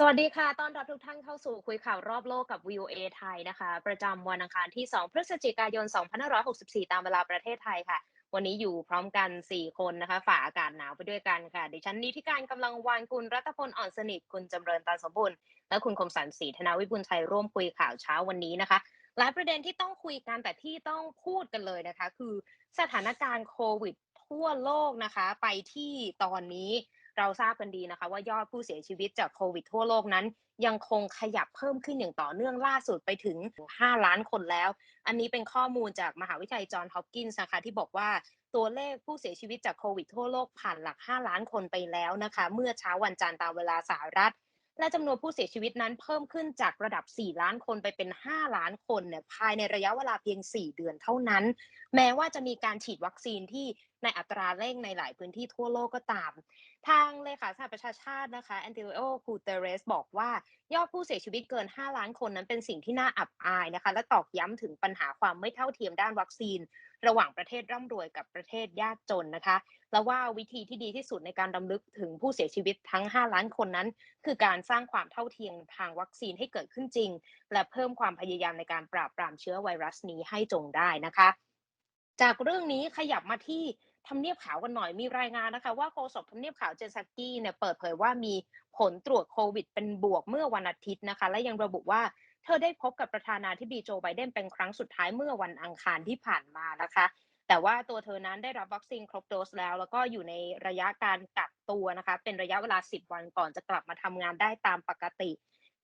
สวัสดีค่ะ ต้อนรับทุกท่านเข้าสู่คุยข่าวรอบโลกกับ VOA ไทยนะคะ ประจำวันอังคารที่ 2 พฤศจิกายน 2564 ตามเวลาประเทศไทยค่ะ วันนี้อยู่พร้อมกัน 4 คนนะคะ ฝ่าอากาศหนาวไปด้วยกันค่ะ ดิฉันนิติการกำลังวานกุลรัตพลอ่อนสนิท คุณจำเริญตาสมบูรณ์ และคุณคมสันศรีธนาวิบุญชัยร่วมคุยข่าวเช้าวันนี้นะคะ หลายประเด็นที่ต้องคุยกันแต่ที่ต้องพูดกันเลยนะคะ คือสถานการณ์โควิดทั่วโลกนะคะ ไปที่ตอนนี้ เราทราบกันดีนะคะ ว่ายอดผู้เสียชีวิตจากโควิดทั่วโลกนั้น ยังคงขยับเพิ่มขึ้นอย่างต่อเนื่องล่าสุดไปถึง 5 ล้านคนแล้ว อันนี้เป็นข้อมูลจากมหาวิทยาลัยจอห์นฮอปกินส์นะคะที่บอกว่าตัวเลขผู้เสียชีวิตจากโควิดทั่วโลกผ่านหลัก 5 ล้านคนไปแล้วนะคะ เมื่อเช้าวันจันทร์ตามเวลาสหรัฐ และจำนวนผู้เสียชีวิตนั้นเพิ่มขึ้นจากระดับ 4 ล้านคนไปเป็น 5 ล้านคนเนี่ยภายในระยะเวลาเพียง 4 เดือนเท่านั้น แม้ว่าจะมีการฉีดวัคซีนที่ในอัตราเร่งในหลายพื้นที่ทั่วโลกก็ตาม ทางเลขาสหประชาชาตินะคะแอนติโอคูเตเรสบอกว่ายอดผู้เสียชีวิตเกิน 5 ล้านคนนั้นเป็นสิ่งที่น่าอับอายนะคะ และตอกย้ำถึงปัญหาความไม่เท่าเทียมด้านวัคซีน ระหว่างประเทศร่ำรวยกับประเทศยากจนนะคะ และว่าวิธีที่ดีที่สุดในการดำลึกถึงผู้เสียชีวิตทั้ง 5 ล้านคนนั้น คือการสร้างความเท่าเทียมทางวัคซีนให้เกิดขึ้นจริง และเพิ่มความพยายามในการปราบปรามเชื้อไวรัสนี้ให้จงได้นะคะ จากเรื่องนี้ขยับมาที่ทำเนียบขาวกันหน่อยมีรายงานนะคะ ว่าโฆษกทำเนียบขาวเจนซักกี้เนี่ยเปิดเผยว่ามีผลตรวจโควิดเป็นบวกเมื่อวันอาทิตย์นะคะ และยังระบุว่า เธอได้พบกับประธานาธิบดีโจไบเดนเป็นครั้งสุดท้ายเมื่อวันอังคารที่ผ่านมานะคะ แต่ว่าตัวเธอนั้นได้รับวัคซีนครบโดสแล้ว แล้วก็อยู่ในระยะการกักตัวนะคะ เป็นระยะเวลา 10 วันก่อนจะกลับมาทำงานได้ตามปกติ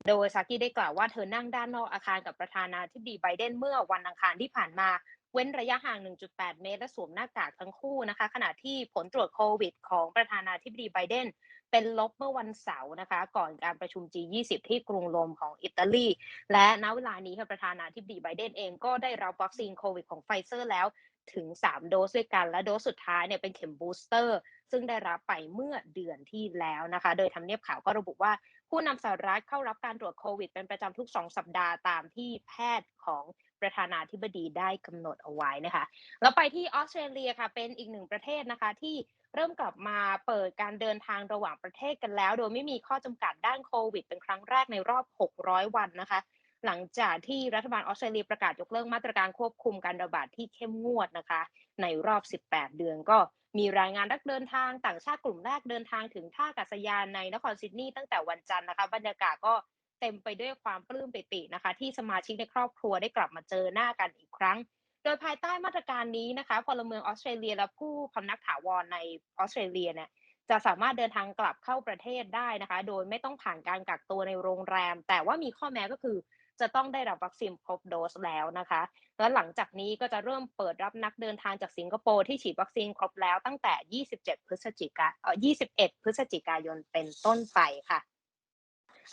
โดยซากิได้กล่าวว่าเธอนั่งด้านนอกอาคารกับประธานาธิบดีไบเดนเมื่อวันอังคารที่ผ่านมา เว้นระยะห่าง 1.8 เมตร และสวมหน้ากากทั้งคู่นะคะ ขณะที่ผลตรวจโควิด ของประธานาธิบดีไบเดนเป็นลบเมื่อวันเสาร์นะคะ ก่อนการประชุม G20 ที่กรุงโรมของอิตาลี และณเวลานี้ค่ะประธานาธิบดีไบเดนเองก็ได้รับวัคซีนโควิดของไฟเซอร์แล้วถึง 3 โดสด้วยกัน และโดสสุดท้ายเนี่ยเป็นเข็มบูสเตอร์ ซึ่งได้รับไปเมื่อเดือนที่แล้วนะคะ โดยทำเนียบข่าวก็ระบุว่าผู้นำสหรัฐเข้ารับการตรวจโควิด เป็นประจำทุก 2 สัปดาห์ตามที่แพทย์ของ ประธานาธิบดีได้กำหนดเอาไว้นะคะ แล้วไปที่ออสเตรเลียค่ะ เป็นอีกหนึ่งประเทศนะคะที่เริ่มกลับมาเปิดการเดินทางระหว่างประเทศกันแล้ว โดยไม่มีข้อจำกัดด้านโควิด เป็นครั้งแรกในรอบ 600 วันนะคะ หลังจากที่รัฐบาลออสเตรเลียประกาศยกเลิกมาตรการควบคุมการระบาดที่เข้มงวดนะคะ ในรอบ 18 เดือนก็มีรายงานนักเดินทางต่างชาติกลุ่มแรกเดินทางถึงท่าอากาศยานในนครซิดนีย์ตั้งแต่วันจันทร์นะคะ บรรยากาศก็ เต็มไปด้วยความปลื้มปิตินะคะ ที่สมาชิกในครอบครัวได้กลับมาเจอหน้ากันอีกครั้ง โดยภายใต้มาตรการนี้นะคะพลเมืองออสเตรเลียและผู้พำนักถาวรในออสเตรเลียเนี่ยจะสามารถเดินทางกลับเข้าประเทศได้นะคะ โดยไม่ต้องผ่านการกักตัวในโรงแรม แต่ว่ามีข้อแม้ก็คือจะต้องได้รับวัคซีนครบโดสแล้วนะคะ และหลังจากนี้ก็จะเริ่มเปิดรับนักเดินทางจากสิงคโปร์ที่ฉีดวัคซีนครบแล้วตั้งแต่ 27 พฤศจิกาเอ่อ21 พฤศจิกายนเป็นต้นไปค่ะ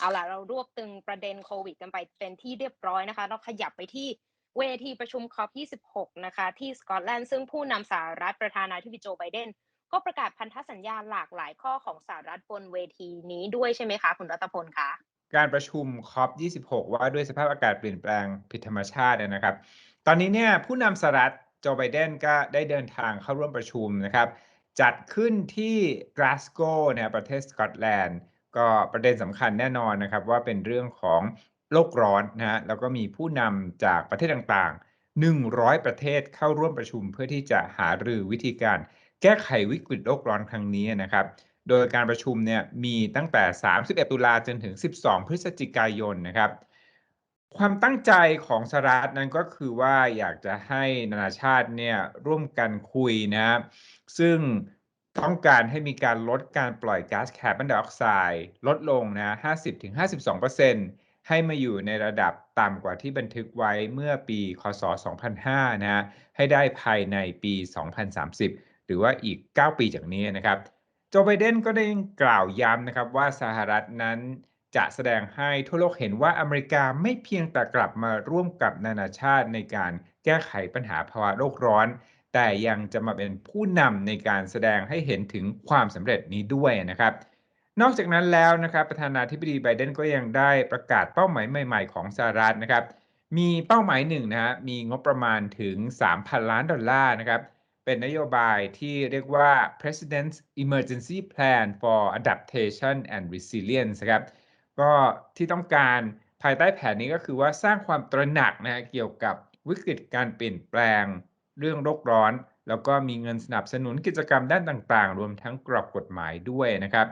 เอาล่ะเรารวบตึงประเด็นโควิดกันไปเป็นที่เรียบร้อยนะคะ เราขยับไปที่เวทีประชุมคอป26 นะคะ ที่สกอตแลนด์ซึ่งผู้นำสหรัฐประธานาธิบดีโจไบเดนก็ประกาศพันธสัญญาหลากหลายข้อของสหรัฐบนเวทีนี้ด้วยใช่ไหมคะ คุณรัตพลคะการประชุมคอป26 ว่าด้วยสภาพอากาศเปลี่ยนแปลงผิดธรรมชาตินะครับ ตอนนี้เนี่ยผู้นำสหรัฐโจไบเดนก็ได้เดินทางเข้าร่วมประชุมนะครับ จัดขึ้นที่กลาสโกนะประเทศสกอตแลนด์ ก็ประเด็นสำคัญแน่นอนนะครับ ว่าเป็นเรื่องของโลกร้อนนะฮะแล้วก็มีผู้นำจากประเทศต่างๆ 100 ประเทศเข้าร่วมประชุมเพื่อที่จะหารือวิธีการ แก้ไขวิกฤตโลกร้อนครั้งนี้นะครับ โดยการประชุมเนี่ยมีตั้งแต่ 31 ตุลาจนถึง 12 พฤศจิกายนนะครับความตั้งใจของสหรัฐนั้นก็คือว่าอยากจะให้นานาชาติเนี่ยร่วมกันคุยนะซึ่ง ต้องการให้มีการลดการปล่อยก๊าซคาร์บอนไดออกไซด์ลดลงนะ50-52%ให้มาอยู่ในระดับต่ำกว่าที่บันทึกไว้เมื่อปี คศ 2005 นะให้ได้ภายในปี 2030 หรือว่าอีก 9 ปีจากนี้นะครับ โจไบเดนก็ได้กล่าวย้ำนะครับว่าสหรัฐนั้นจะแสดงให้ทั่วโลกเห็นว่าอเมริกาไม่เพียงแต่กลับมาร่วมกับนานาชาติในการแก้ไขปัญหาภาวะโลกร้อน แต่ยังจะมาเป็นผู้นำในการแสดงให้เห็นถึงความสำเร็จนี้ด้วยนะครับ นอกจากนั้นแล้วนะครับประธานาธิบดีไบเดนก็ยังได้ประกาศเป้าหมายใหม่ๆของสหรัฐนะครับ มีเป้าหมายหนึ่งนะฮะมีงบประมาณถึง 3,000 ล้านดอลลาร์นะครับเป็นนโยบายที่เรียกว่า President's Emergency Plan for Adaptation and Resilience ครับกก็ที่ต้องการภายใต้แผนนี้ก็คือว่าสร้างความตระหนักนะฮะเกี่ยวกับวิกฤตการเปลี่ยนแปลง เรื่องโลกร้อน แล้วก็มีเงินสนับสนุนกิจกรรมด้านต่างๆ รวมทั้งกรอบกฎหมายด้วยนะครับ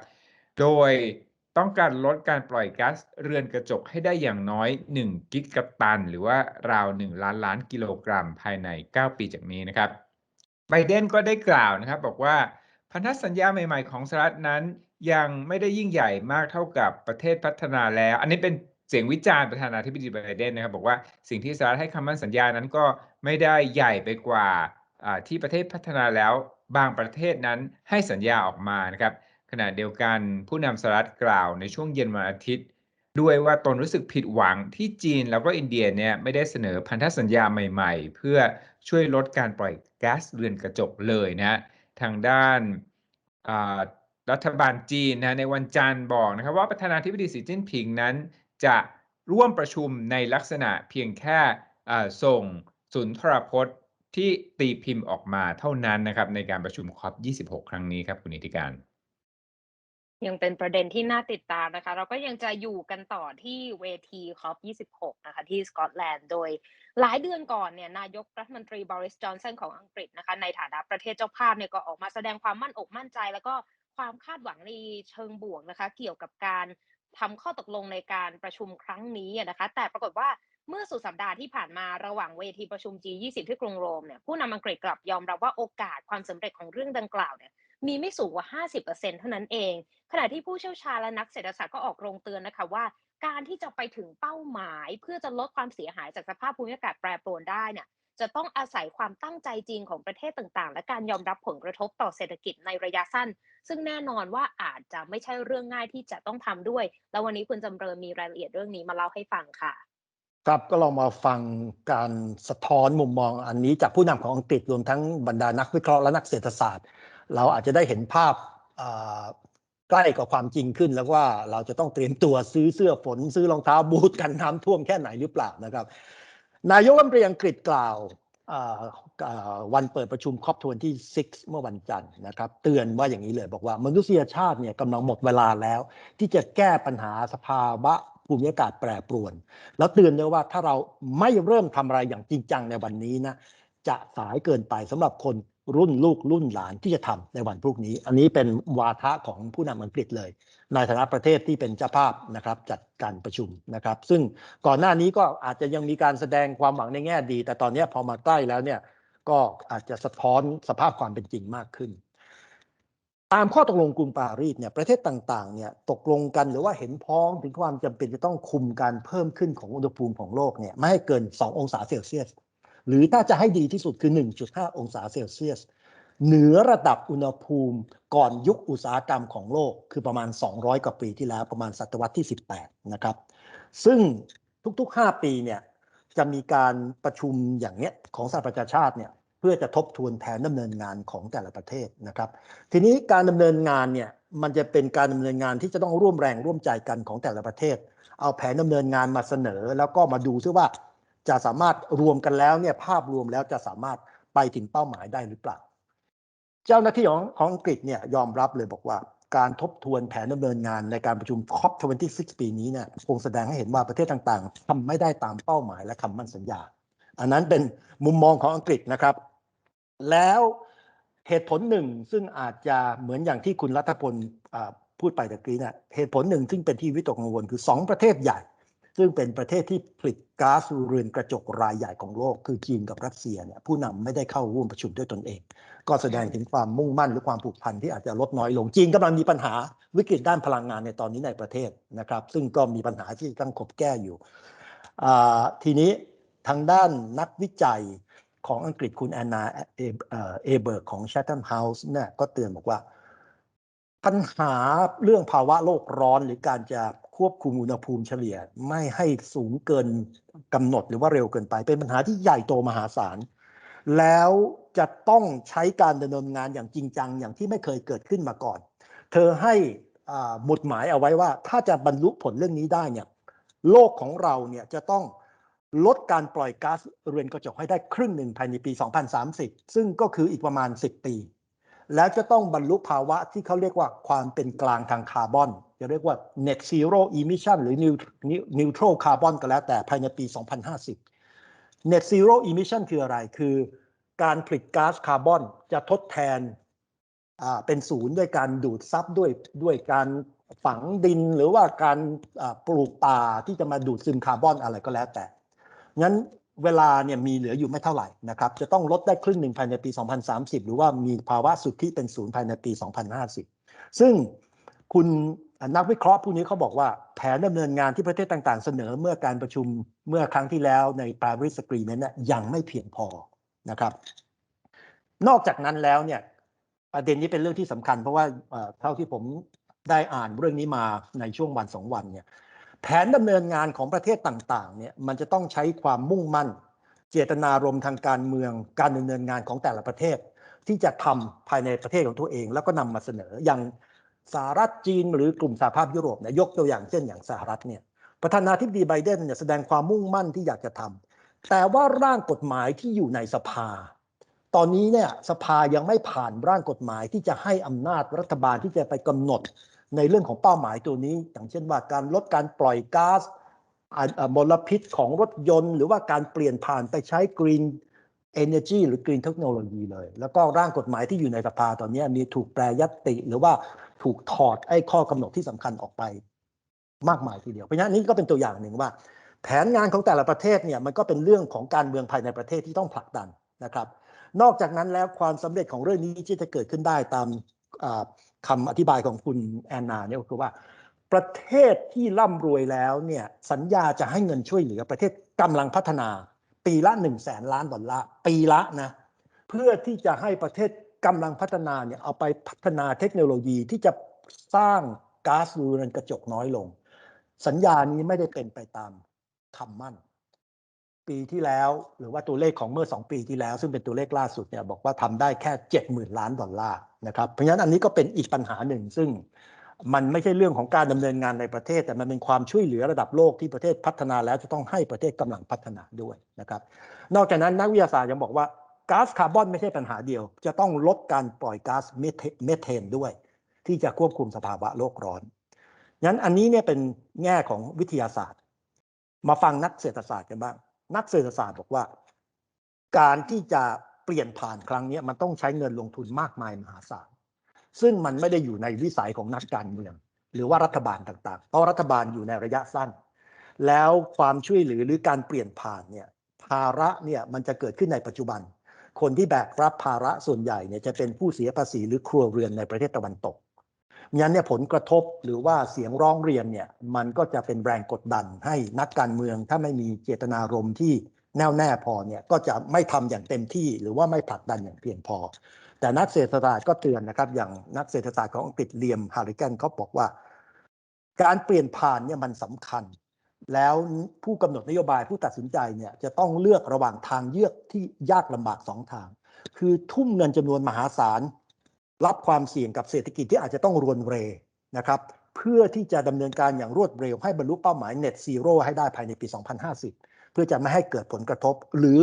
โดยต้องการลดการปล่อยก๊าซเรือนกระจกให้ได้อย่างน้อย 1 กิกะตัน หรือว่าราว 1 ล้านล้านกิโลกรัม ภายใน 9 ปีจากนี้นะครับไบเดนก็ได้กล่าวนะครับบอกว่าพันธสัญญาใหม่ๆของสหรัฐนั้นยังไม่ได้ยิ่งใหญ่มากเท่ากับประเทศพัฒนาแล้ว อันนี้เป็น เสียงวิจารณ์ประธานาธิบดีไบเดนนะครับบอกว่าสิ่งที่สหรัฐให้คำมั่นสัญญานั้นก็ไม่ได้ใหญ่ไปกว่าที่ประเทศพัฒนาแล้วบางประเทศนั้นให้สัญญาออกมานะครับขณะเดียวกันผู้นำสหรัฐกล่าวในช่วงเย็นวันอาทิตย์ ด้วยว่าตนรู้สึกผิดหวังที่จีนแล้วก็อินเดียเนี่ยไม่ได้เสนอพันธสัญญาใหม่ๆ เพื่อช่วยลดการปล่อยก๊าซเรือนกระจกเลยนะทางด้านรัฐบาลจีนนะในวันจันทร์บอกนะครับว่าประธานาธิบดีสีจิ้นผิงนั้น จะร่วมประชุมในลักษณะเพียงแค่ส่งสุนทรพจน์ที่ตีพิมพ์ออกมาเท่านั้นนะครับในการประชุมคอป26 ครั้งนี้ครับคุณนิติการ ยังเป็นประเด็นที่น่าติดตามนะคะ เราก็ยังจะอยู่กันต่อที่เวทีคอป26 นะคะ ที่สกอตแลนด์โดยหลายเดือนก่อนเนี่ยนายกรัฐมนตรีบริสจอนสันของอังกฤษนะคะในฐานะประเทศเจ้าภาพเนี่ยก็ออกมาแสดงความมั่นอกมั่นใจ แล้วก็ความคาดหวังในเชิงบวกนะคะ เกี่ยวกับการ ทำข้อตกลงในการประชุมครั้งนี้นะคะ แต่ปรากฏว่าเมื่อสุดสัปดาห์ที่ผ่านมาระหว่างเวทีประชุม G20 ที่กรุงโรมเนี่ยผู้นำอังกฤษกลับยอมรับว่าโอกาสความสำเร็จของเรื่องดังกล่าวเนี่ยมีไม่สูงกว่า 50%เท่านั้นเอง ขณะที่ผู้เชี่ยวชาญและนักเศรษฐศาสตร์ก็ออกโรงเตือนนะคะว่า การที่จะไปถึงเป้าหมาย เพื่อจะลดความเสียหายจากสภาพภูมิอากาศแปรปรวนได้เนี่ย จะต้องอาศัยความตั้งใจจริงของประเทศต่างๆ และการยอมรับผลกระทบต่อเศรษฐกิจในระยะสั้น ซึ่งแน่นอนว่าอาจจะไม่ใช่เรื่องง่ายที่จะต้องทำด้วย แล้ววันนี้คุณจำเริญมีรายละเอียดเรื่องนี้มาเล่าให้ฟังค่ะ ครับก็ลองมาฟังการสะท้อนมุมมองอันนี้จากผู้นำของอังกฤษรวมทั้งบรรดานักวิเคราะห์และนักเศรษฐศาสตร์ เราอาจจะได้เห็นภาพใกล้กับความจริงขึ้นแล้วว่าเราจะต้องเตรียมตัวซื้อเสื้อฝน ซื้อรองเท้าบูทกันน้ำท่วมแค่ไหนหรือเปล่านะครับ นายกรัฐมนตรีอังกฤษกล่าววันเปิดประชุมคอปทวนที่ 6 เมื่อวันจันทร์นะครับ เตือนว่าอย่างนี้เลยบอกว่ามนุษยชาติเนี่ยกำลังหมดเวลาแล้ว ที่จะแก้ปัญหาสภาวะภูมิอากาศแปรปรวน แล้วเตือนด้วยว่าถ้าเราไม่เริ่มทำอะไรอย่างจริงจังในวันนี้นะจะสายเกินไปสำหรับคน รุ่นลูกรุ่นหลานที่จะทำในวันพรุ่งนี้ อันนี้เป็นวาทะของผู้นำอังกฤษเลย ในฐานะประเทศที่เป็นเจ้าภาพนะครับจัดการประชุมนะครับ ซึ่งก่อนหน้านี้ก็อาจจะยังมีการแสดงความหวังในแง่ดี แต่ตอนนี้พอมาใกล้แล้วเนี่ยก็อาจจะสะท้อนสภาพความเป็นจริงมากขึ้น ตามข้อตกลงกรุงปารีสเนี่ยประเทศต่างๆเนี่ยตกลงกันหรือว่าเห็นพ้องถึงความจำเป็นจะต้องคุมการเพิ่มขึ้นของอุณหภูมิของโลกเนี่ยไม่ให้เกิน 2 องศาเซลเซียส หรือถ้าจะให้ดีที่สุดคือ 1.5 องศาเซลเซียส เหนือระดับอุณหภูมิก่อนยุคอุตสาหกรรมของโลก คือประมาณ 200 กว่าปีที่แล้วประมาณศตวรรษที่ 18 นะครับ ซึ่งทุกๆ 5 ปีเนี่ยจะมีการประชุมอย่างเนี้ยของสหประชาชาติเนี่ยเพื่อจะทบทวนแผนดำเนินงานของแต่ละประเทศนะครับ ทีนี้การดำเนินงานเนี่ยมันจะเป็นการดำเนินงานที่จะต้องร่วมแรงร่วมใจกันของแต่ละประเทศ เอาแผนดำเนินงานมาเสนอ แล้วก็มาดูซิว่า จะสามารถรวมกันแล้วเนี่ยภาพรวมแล้วจะสามารถไปถึงเป้าหมายได้หรือเปล่า เจ้าหน้าที่ของของอังกฤษเนี่ยยอมรับเลยบอกว่า การทบทวนแผนดำเนินงานในการประชุม COP26 ปีนี้เนี่ยคงแสดงให้เห็นว่าประเทศต่างๆทำไม่ได้ตามเป้าหมายและคำมั่นสัญญา อันนั้นเป็นมุมมองของอังกฤษนะครับ แล้วเหตุผลหนึ่งซึ่งอาจจะเหมือนอย่างที่คุณรัฐพลพูดไปตะกี้เนี่ยเหตุผลหนึ่งซึ่งเป็นที่วิตกกังวลคือ 2 ประเทศใหญ่ ซึ่งเป็นประเทศที่ผลิตก๊าซเรือนกระจกรายใหญ่ของโลก คือจีนกับรัสเซียเนี่ยผู้นำไม่ได้เข้าร่วมประชุมด้วยตนเอง ก็แสดงถึงความมุ่งมั่นหรือความผูกพันที่อาจจะลดน้อยลงจีนกำลังมีปัญหาวิกฤตด้านพลังงานในตอนนี้ในประเทศนะครับ ซึ่งก็มีปัญหาที่ต้องขบแก้อยู่ทีนี้ทางด้านนักวิจัยของอังกฤษคุณแอนนาเอเบิร์กของ Chatham House เนี่ยก็เตือนบอกว่า ปัญหาเรื่องภาวะโลกร้อนหรือการจะ ควบคุมอุณหภูมิเฉลี่ยไม่ให้สูงเกินกำหนดหรือว่าเร็วเกินไป เป็นปัญหาที่ใหญ่โตมหาศาล แล้วจะต้องใช้การดำเนินงานอย่างจริงจัง อย่างที่ไม่เคยเกิดขึ้นมาก่อน เธอให้หมุดหมายเอาไว้ว่า ถ้าจะบรรลุผลเรื่องนี้ได้เนี่ยโลกของเราเนี่ยจะต้องลดการปล่อยก๊าซเรือนกระจกให้ได้ครึ่งหนึ่งภายในปี 2030 ซึ่งก็คืออีกประมาณ 10 ปี แล้วจะต้องบรรลุภาวะที่เขาเรียกว่าความเป็นกลางทางคาร์บอน จะเรียกว่า net zero emission หรือ neutral carbon ก็แล้วแต่ภายในปี 2050 net zero emission คืออะไร คือการผลิตก๊าซคาร์บอนจะทดแทนเป็นศูนย์ด้วยการดูดซับด้วยด้วยการฝังดินหรือว่าการปลูกป่าที่จะมาดูดซึมคาร์บอนอะไรก็แล้วแต่ งั้น เวลาเนี่ยมีเหลืออยู่ไม่เท่าไหร่นะครับ จะต้องลดได้ครึ่งหนึ่งภายในปี 2030 หรือว่ามีภาวะสุดทธิเป็นศูนย์ภายในปี 2050 ซึ่งคุณนักวิเคราะห์ผู้นี้เขาบอกว่าแผนดำเนินงานที่ประเทศต่างๆ เสนอเมื่อการประชุมเมื่อครั้งที่แล้วใน Paris Agreement เนี่ยยังไม่เพียงพอนะครับ นอกจากนั้นแล้วเนี่ยประเด็นนี้เป็นเรื่องที่สำคัญ เพราะว่าเท่าที่ผมได้อ่านเรื่องนี้มาในช่วงวันสองวันเนี่ย แผนดำเนินงานของประเทศต่างๆเนี่ยมันจะต้องใช้ความมุ่งมั่น เจตนารมณ์ทางการเมือง การดำเนินงานของแต่ละประเทศ ที่จะทำภายในประเทศของตัวเอง แล้วก็นำมาเสนออย่างสหรัฐจีนหรือกลุ่มสหภาพยุโรปเนี่ยยกตัวอย่างเช่นอย่างสหรัฐเนี่ยประธานาธิบดีไบเดนเนี่ยแสดงความมุ่งมั่นที่อยากจะทำแต่ว่าร่างกฎหมายที่อยู่ในสภา ตอนนี้เนี่ยสภายังไม่ผ่านร่างกฎหมายที่จะให้อำนาจรัฐบาลที่จะไปกำหนด ในเรื่องของเป้าหมายตัวนี้ อย่างเช่นว่าการลดการปล่อยก๊าซมลพิษของรถยนต์ หรือว่าการเปลี่ยนผ่านไปใช้ Green Energy หรือ Green Technology เลย แล้วก็ร่างกฎหมายที่อยู่ในสภาตอนนี้มีถูกแปรยตติ หรือว่าถูกถอดไอ้ข้อกำหนดที่สำคัญออกไป มากมายทีเดียวเพราะฉะนั้นนี่ก็เป็นตัวอย่างหนึ่งว่า แผนงานของแต่ละประเทศเนี่ยมันก็เป็นเรื่องของการเมืองภายในประเทศที่ต้องผลักดันนะครับ นอกจากนั้นแล้วความสำเร็จของเรื่องนี้ที่จะเกิดขึ้นได้ตามอ่า คำอธิบายของคุณแอนนาเนี่ยก็คือว่า ประเทศที่ร่ำรวยแล้วเนี่ยสัญญาจะให้เงินช่วยเหลือประเทศกำลังพัฒนา ปีละ1นึ่งแสนล้านดอลลาร์ปีละนะเพื่อที่จะให้ประเทศกำลังพัฒนาเนี่ยเอาไปพัฒนาเทคโนโลยีที่จะสร้างก๊าซเรือนกระจกน้อยลง สัญญานี้ไม่ได้เป็นไปตามคำมั่น ปีที่แล้ว หรือว่าตัวเลขของเมื่อ 2 ปีที่แล้ว ซึ่งเป็นตัวเลขล่าสุดเนี่ยบอกว่าทำได้แค่ 70,000 ล้านดอลลาร์นะครับเพราะฉะนั้นอันนี้ก็เป็นอีกปัญหาหนึ่งซึ่งมันไม่ใช่เรื่องของการดำเนินงานในประเทศ แต่มันเป็นความช่วยเหลือระดับโลกที่ประเทศพัฒนาแล้วจะต้องให้ประเทศกำลังพัฒนาด้วยนะครับ นอกจากนั้นนักวิทยาศาสตร์ยังบอกว่าก๊าซคาร์บอนไม่ใช่ปัญหาเดียว จะต้องลดการปล่อยก๊าซเมทเมเทนด้วย ที่จะควบคุมสภาวะโลกร้อนงั้นอันนี้เนี่ยเป็นแง่ของวิทยาศาสตร์ มาฟังนักเศรษฐศาสตร์กันบ้าง นักเศรษฐศาสตร์บอกว่า การที่จะเปลี่ยนผ่านครั้งนี้มันต้องใช้เงินลงทุนมากมายมหาศาลซึ่งมันไม่ได้อยู่ในวิสัยของนักการเมือง หรือว่ารัฐบาลต่างๆ เพราะรัฐบาลอยู่ในระยะสั้น แล้วความช่วยเหลือหรือการเปลี่ยนผ่านเนี่ยภาระเนี่ยมันจะเกิดขึ้นในปัจจุบัน คนที่แบกรับภาระส่วนใหญ่เนี่ยจะเป็นผู้เสียภาษีหรือครัวเรือนในประเทศตะวันตก งั้นเนี่ยผลกระทบหรือว่าเสียงร้องเรียนเนี่ยมันก็จะเป็นแรงกดดันให้นักการเมืองถ้าไม่มีเจตนารมณ์ที่แน่วแน่พอเนี่ยก็จะไม่ทำอย่างเต็มที่หรือว่าไม่ผลักดันอย่างเพียงพอ แต่นักเศรษฐศาสตร์ก็เตือนนะครับ อย่างนักเศรษฐศาสตร์ของอังกฤษเลียมฮาริกันเขาบอกว่า การเปลี่ยนผ่านเนี่ยมันสำคัญ แล้วผู้กำหนดนโยบายผู้ตัดสินใจเนี่ยจะต้องเลือกระหว่างทางเลือกที่ยากลำบากสองทาง คือทุ่มเงินจำนวนมหาศาล รับความเสี่ยงกับเศรษฐกิจที่อาจจะต้องรวนเรนะครับเพื่อที่จะดำเนินการอย่างรวดเร็วให้บรรลุเป้าหมาย net zero ให้ได้ภายในปี 2050 เพื่อจะไม่ให้เกิดผลกระทบ หรือ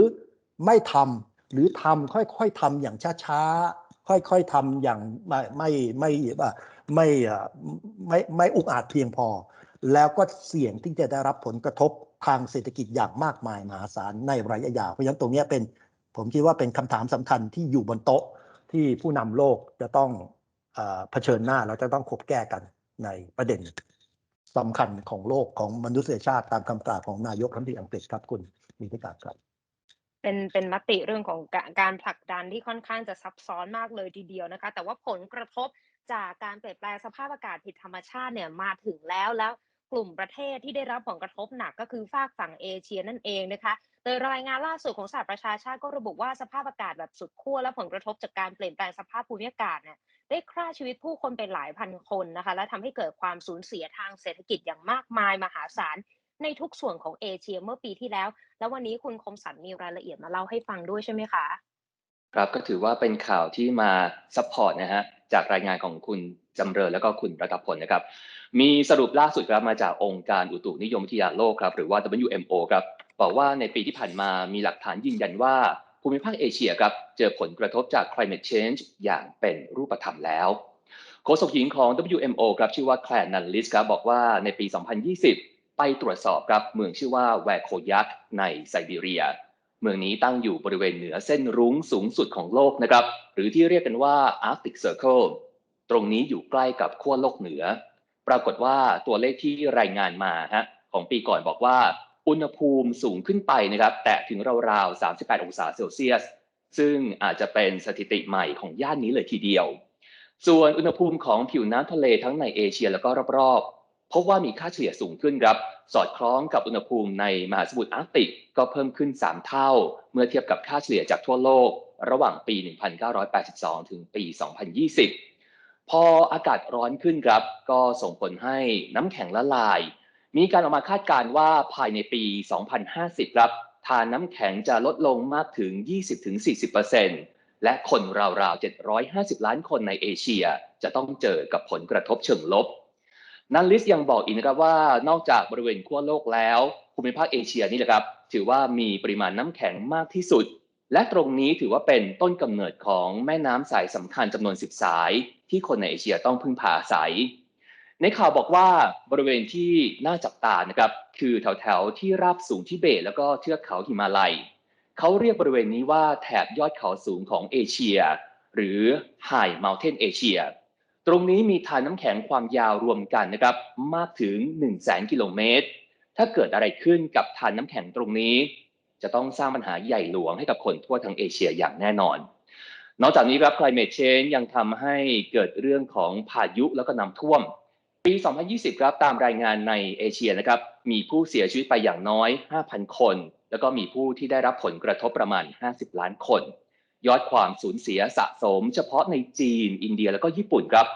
ไม่ทำหรือทำค่อยๆทำอย่างช้าๆ ค่อยๆทำอย่างไม่ไม่ไม่ไม่ไม่ไม่ไม่อุกอาจเพียงพอ แล้วก็เสี่ยงที่จะได้รับผลกระทบทางเศรษฐกิจอย่างมากมายมหาศาลในระยะยาวเพราะฉะนั้นตรงนี้เป็นผมคิดว่าเป็นคำถามสำคัญที่อยู่บนโต๊ะ ที่ผู้นำโลกจะต้องเอเผชิญหน้าแล้วจะต้องคบแก้กันในประเด็นสำคัญของโลกของมนุษยชาติตามคำกล่าวของนายกรัฐมนตรีอังกฤษครับคุณมีทิการครับเป็นเป็นมติเรื่องของกะการผลักดันที่ค่อนข้างจะซับซ้อนมากเลยทีเดียวนะคะ แต่ว่าผลกระทบจากการเปลี่ยนแปลงสภาพอากาศผิดธรรมชาติเนี่ยมาถึงแล้วแล้วกลุ่มประเทศที่ได้รับผลกระทบหนักก็คือฝากฝั่งเอเชียนั่นเองนะคะ โดยรายงานล่าสุดของสหประชาชาติก็ระบุว่าสภาพอากาศแบบสุดขั้วและผลกระทบจากการเปลี่ยนแปลงสภาพภูมิอากาศเนี่ยได้ฆ่าชีวิตผู้คนเป็นหลายพันคนนะคะ และทำให้เกิดความสูญเสียทางเศรษฐกิจอย่างมากมายมหาศาลในทุกส่วนของเอเชียเมื่อปีที่แล้ว แล้ววันนี้คุณคมสันมีรายละเอียดมาเล่าให้ฟังด้วยใช่ไหมคะ ครับก็ถือว่าเป็นข่าวที่มาซัพพอร์ตนะฮะจากรายงานของคุณจำเริญแล้วก็คุณระกับผลนะครับ มีสรุปล่าสุดครับมาจากองค์การอุตุนิยมวิทยาโลกครับหรือว่า WMO ครับ บอกว่าในปีที่ผ่านมามีหลักฐานยืนยันว่า ภูมิภาคเอเชียครับเจอผลกระทบจาก climate change อย่างเป็นรูปธรรมแล้วโฆษกหญิงของ WMO ครับชื่อว่าแคลนนันลิสครับบอกว่าในปี 2020 ไปตรวจสอบครับเมืองชื่อว่าแวโคยักในไซบีเรีย เมืองนี้ตั้งอยู่บริเวณเหนือเส้นรุ้งสูงสุดของโลกนะครับหรือที่เรียกกันว่า Arctic Circle ตรงนี้อยู่ใกล้กับขั้วโลกเหนือ ปรากฏว่าตัวเลขที่รายงานมาฮะของปีก่อนบอกว่า อุณหภูมิสูงขึ้นไปนะครับ แตะถึงราวๆ 38 องศาเซลเซียส ซึ่งอาจจะเป็นสถิติใหม่ของย่านนี้เลยทีเดียว ส่วนอุณหภูมิของผิวน้ำทะเลทั้งในเอเชียแล้วก็รอบๆ พบว่ามีค่าเฉลี่ยสูงขึ้นครับ สอดคล้องกับอุณหภูมิในมหาสมุทรอาร์กติกก็เพิ่มขึ้น 3 เท่า เมื่อเทียบกับค่าเฉลี่ยจากทั่วโลก ระหว่างปี 1982 ถึงปี 2020 พออากาศร้อนขึ้นครับ ก็ส่งผลให้น้ำแข็งละลาย มีการออกมาคาดการณ์ว่าภายในปี 2050 ครับทานน้ำแข็งจะลดลงมากถึง 20-40%และคนราวๆ 750 ล้านคนในเอเชีย จะต้องเจอกับผลกระทบเชิงลบ นันลิสยังบอกอีกนะครับว่านอกจากบริเวณขั้วโลกแล้วภูมิภาคเอเชียนี่แหละครับ ถือว่ามีปริมาณน้ำแข็งมากที่สุด และตรงนี้ถือว่าเป็นต้นกำเนิดของแม่น้ำสายสำคัญจำนวน 10 สาย ที่คนในเอเชียต้องพึ่งพาอาศัย ในข่าวบอกว่าบริเวณที่น่าจับตานะครับคือแถวๆที่ราบสูงทิเบตแล้วก็เทือกเขาหิมาลัยเขาเรียกบริเวณนี้ว่าแถบยอดเขาสูงของเอเชีย หรือ High Mountain Asia ตรงนี้มีทานน้ำแข็งความยาวรวมกันนะครับมากถึง 1 0 0 0 0แกิโลเมตร ถ้าเกิดอะไรขึ้นกับทานน้ำแข็งตรงนี้ จะต้องสร้างปัญหาใหญ่หลวงให้กับคนทั่วทั้งเอเชียอย่างแน่นอน นอกจากนี้ครับ climate change ยังทำให้เกิดเรื่องของพายุแล้วก็น้ำท่วม ปี 2020 ครับตามรายงานในเอเชียนะครับมีผู้เสียชีวิตไปอย่างน้อย 5,000 คน แล้วก็มีผู้ที่ได้รับผลกระทบประมาณ 50 ล้านคน ยอดความสูญเสียสะสม เฉพาะในจีน อินเดียแล้วก็ญี่ปุ่นครับ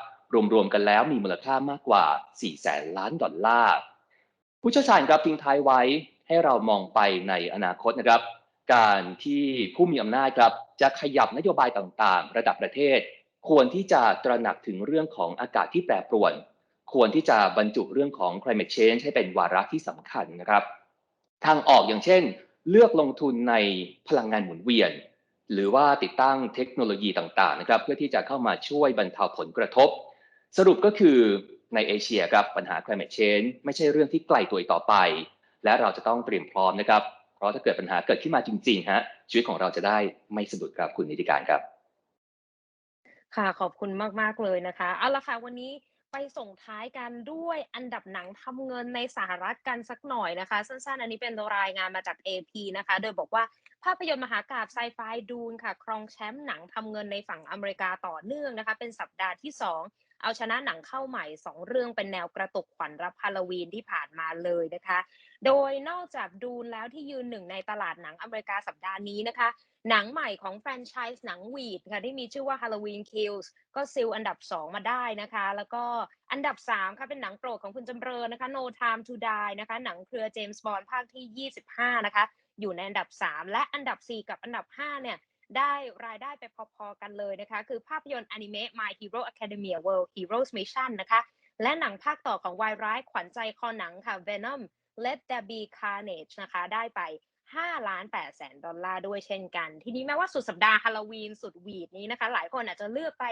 รวมๆกันแล้วมีมูลค่ามากกว่า 4 แสนล้านดอลลาร์ ผู้เชี่ยวชาญครับทิ้งท้ายไว้ให้เรามองไปในอนาคตนะครับ การที่ผู้มีอำนาจครับจะขยับนโยบายต่างๆ ระดับประเทศ ควรที่จะตระหนักถึงเรื่องของอากาศที่แปรปรวน ควรที่จะบรรจุเรื่องของ climate change ให้เป็นวาระที่สำคัญนะครับ ทางออกอย่างเช่น เลือกลงทุนในพลังงานหมุนเวียน หรือว่าติดตั้งเทคโนโลยีต่างๆนะครับ เพื่อที่จะเข้ามาช่วยบรรเทาผลกระทบ สรุปก็คือในเอเชียครับปัญหา climate change ไม่ใช่เรื่องที่ไกลตัวอีกต่อไป และเราจะต้องเตรียมพร้อมนะครับ เพราะถ้าเกิดปัญหาเกิดขึ้นมาจริงๆฮะชีวิตของเราจะได้ไม่สะดุดครับคุณนิติการครับ ค่ะขอบคุณมากๆเลยนะคะเอาละค่ะวันนี้ ไปส่งท้ายกันด้วยอันดับหนังทำเงินในสหรัฐกันสักหน่อยนะคะ สั้นๆ อันนี้เป็นรายงานมาจาก AP นะคะ โดยบอกว่าภาพยนตร์มหากาพย์ไซไฟดูนค่ะ ครองแชมป์หนังทำเงินในฝั่งอเมริกาต่อเนื่องนะคะ เป็นสัปดาห์ที่ 2 เอาชนะหนังเข้าใหม่ 2 เรื่องเป็นแนวกระตุกขวัญรับฮาโลวีนที่ผ่านมาเลยนะคะ โดยนอกจากดูนแล้วที่ยืนหนึ่งในตลาดหนังอเมริกาสัปดาห์นี้นะคะ หนังใหม่ของแฟรนไชส์หนังวีดค่ะที่มีชื่อว่า Halloween Kills ก็ซิลอันดับ 2 มาได้นะคะ แล้วก็อันดับ 3 ค่ะเป็นหนังโปรดของคุณจำเริญนะคะ No Time to Die นะคะ หนังเครือเจมส์บอนด์ภาคที่ 25 นะคะ อยู่ในอันดับ 3 และอันดับ 4 กับอันดับ 5 เนี่ยได้รายได้ไปพอๆกันเลยนะคะ คือภาพยนตร์อนิเมะ My Hero Academia World Heroes Mission นะคะ และหนังภาคต่อของวายร้ายขวัญใจคอหนังค่ะ Venom Let There Be Carnage นะคะ ได้ไป 5ล้าน8แสนดอลลาร์ด้วยเช่นกัน ทีนี้แม้ว่าสุดสัปดาห์ฮาโลวีนสุดวีดนี้นะคะ หลายคนอาจจะเลือกไป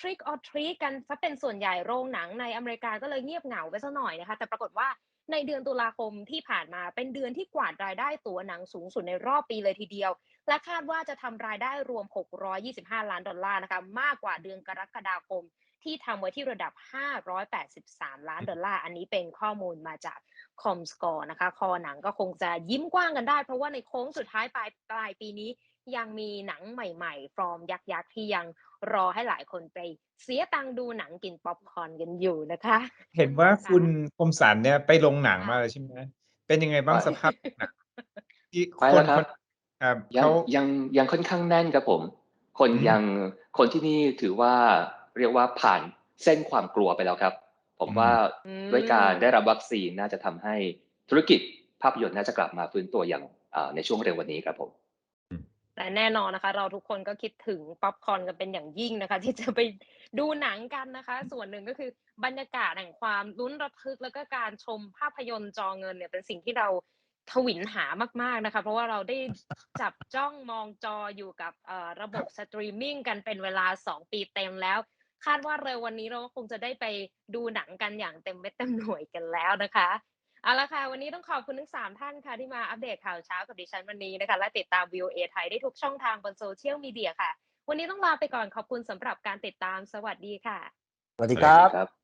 Trick or Treat กันซะเป็นส่วนใหญ่โรงหนังในอเมริกาก็เลยเงียบเหงาไปซะหน่อยนะคะ แต่ปรากฏว่าในเดือนตุลาคมที่ผ่านมาเป็นเดือนที่กวาดรายได้ตั๋วหนังสูงสุดในรอบปีเลยทีเดียว และคาดว่าจะทำรายได้รวม 625 ล้านดอลลาร์นะคะ มากกว่าเดือนกรกฎาคม ที่ทำไว้ที่ระดับ 583 ล้านดอลลาร์ อันนี้เป็นข้อมูลมาจากคอมสกอร์นะคะ คอหนังก็คงจะยิ้มกว้างกันได้ เพราะว่าในโค้งสุดท้ายปลายปลายปีนี้ยังมีหนังใหม่ๆ ฟอร์มยักษ์ๆ ที่ยังรอให้หลายคนไปเสียตังค์ดูหนังกินป๊อปคอร์นกันอยู่นะคะ เห็นว่าคุณคมสันเนี่ยไปลงหนังมาเลยใช่ไหมเป็นยังไงบ้างไปสภาพหนังที่ไปคแล้นวครับคนครับยังเขายังยังค่อนข้างแน่นครับผม คนอืมยังคนที่นี่ถือว่า เรียกว่าผ่านเส้นความกลัวไปแล้วครับ ผมว่าอืมด้วยการได้รับวัคซีนน่าจะทำให้ธุรกิจภาพยนตร์น่าจะกลับมาฟื้นตัวอย่างอ่าในช่วงเร็ววันนี้ครับผมแต่แน่นอนนะคะ เราทุกคนก็คิดถึงป๊อปคอร์นกันเป็นอย่างยิ่งนะคะ ที่จะไปดูหนังกันนะคะ ส่วนหนึ่งก็คือบรรยากาศแห่งความลุ้นระทึก แล้วก็การชมภาพยนตร์จอเงินเนี่ยเป็นสิ่งที่เราทวินหามากๆนะคะ เพราะว่าเราได้จับจ้องมองจออยู่กับเอ่อระบบสตรีมมิงกันเป็นเวลา 2 ปีเต็มแล้ว คาดว่าเร็ววันนี้เราก็คงจะได้ไปดูหนังกันอย่างเต็มเม็ดเต็มหน่วยกันแล้วนะคะเอาละค่ะ วันนี้ต้องขอบคุณทั้ง 3 ท่านค่ะ ที่มาอัปเดตข่าวเช้ากับดิฉันวันนี้นะคะ และติดตาม VOA ไทยได้ทุกช่องทางบนโซเชียลมีเดียค่ะ วันนี้ต้องลาไปก่อนขอบคุณสำหรับการติดตามสวัสดีค่ะ สวัสดีครับครับ